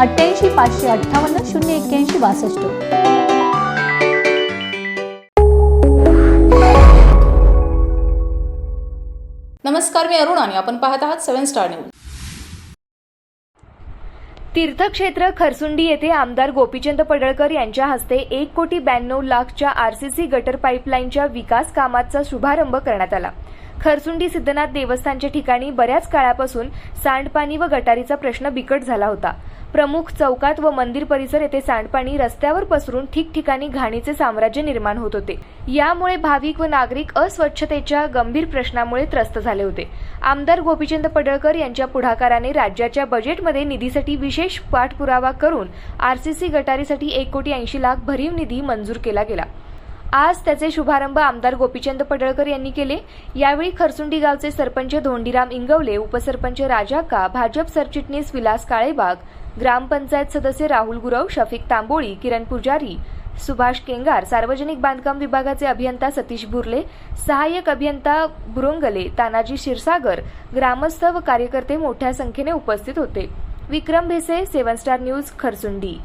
अठ्ठ्याऐंशी पाचशे अठ्ठावन्न शून्य एक्क्याऐंशी बासष्ट. नमस्कार मी अरुण आणि आपण पाहत आहात सेव्हन स्टार न्यूज. तीर्थक्षेत्र खरसुंडी येथे आमदार गोपीचंद पडळकर यांच्या हस्ते एक कोटी ब्याण्णव लाखच्या आरसीसी गटर पाईपलाईनच्या विकास कामाचा शुभारंभ करण्यात आला. खरसुंडी सिद्धनाथ देवस्थानच्या ठिकाणी बऱ्याच काळापासून सांडपाणी व गटारीचा प्रश्न बिकट झाला होता. प्रमुख चौकात व मंदिर परिसर येथे सांडपाणी रस्त्यावर पसरून ठिकठिकाणी घाणीचे साम्राज्य निर्माण होत होते. यामुळे भाविक व नागरिक अस्वच्छतेच्या गंभीर प्रश्नामुळे त्रस्त झाले होते. आमदार गोपीचंद पडळकर यांच्या पुढाकाराने राज्याच्या बजेटमध्ये निधीसाठी विशेष पाठपुरावा करून आरसीसी गटारीसाठी एक कोटी ऐंशी लाख भरीव निधी मंजूर केला गेला. आज त्याचे शुभारंभ आमदार गोपीचंद पडळकर यांनी केले. यावेळी खरसुंडी गावचे सरपंच धोंडीराम इंगवले उपसरपंच राजा का भाजप सरचिटणीस विलास काळेबाग ग्रामपंचायत सदस्य राहुल गुरव शफिक तांबोळी किरण पुजारी सुभाष केंगार सार्वजनिक बांधकाम विभागाचे अभियंता सतीश बुर्ले सहाय्यक अभियंता बुरोंगले तानाजी क्षीरसागर ग्रामस्थ व कार्यकर्ते मोठ्या संख्येने उपस्थित होते. Vikram Bhese seven star news Kharsundi.